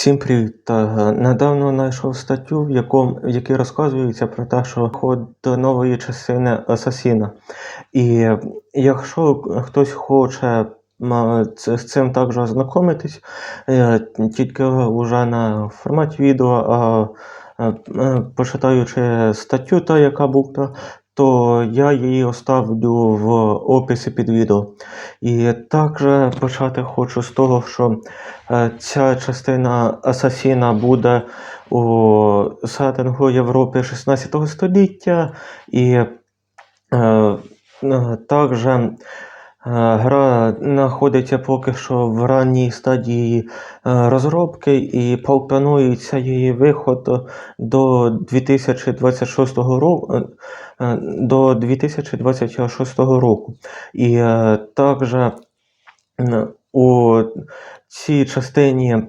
Всім привіт! Та, Недавно знайшов статтю, в, якому, в якій розказується про те, що ход до нової частини Асасіна. І якщо хтось хоче з цим також ознайомитись, е, тільки вже на форматі відео, а е, е, почитаючи статтю, та, яка була, то я її оставлю в описі під відео. І також почати хочу з того, що Е, Ця частина Асасіна буде у сеттингу Європи 16 століття, і е, е, також гра знаходиться поки що в ранній стадії е, розробки, і планується її виход до 2026 року. е, До 2026 року. І е, також е, у цій частині е,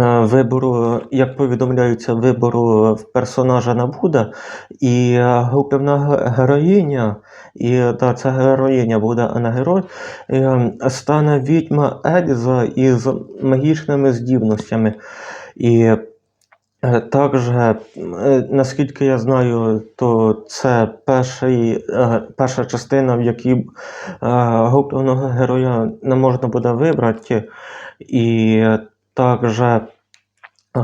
вибору, як повідомляється, вибору персонажа не буде. І е, головна героїня, і та, ця героїня буде, а не герой, е, стане відьма Ельза із магічними здібностями. І е, також, е, наскільки я знаю, то це перший, е, перша частина, в якій е, головного героя не можна буде вибрати. І також,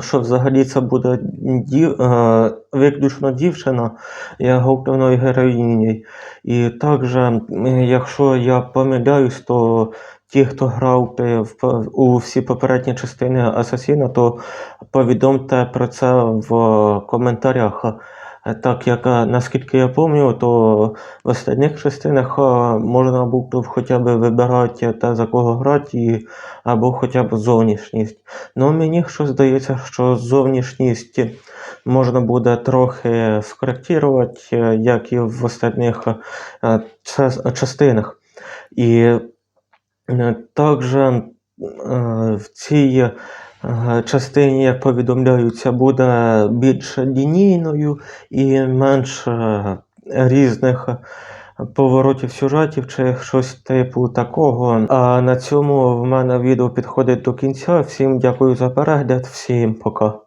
що взагалі це буде дів, е, виключно дівчина є головною героїнею. І також, якщо я помиляюсь, то ті, хто грав у всі попередні частини Асасіна, то повідомте про це в коментарях. Так як, е, наскільки я пам'ятаю, то в останніх частинах е, можна було хоча б вибирати те, за кого грати, і, або хоча б зовнішність. Ну, мені що здається, що зовнішність можна буде трохи скоректувати, е, як і в останніх частинах. І також в цій частині, як повідомляються, буде більш лінійною і менш е, різних поворотів сюжетів чи щось типу такого. А на цьому в мене відео підходить до кінця. Всім дякую за перегляд, всім пока.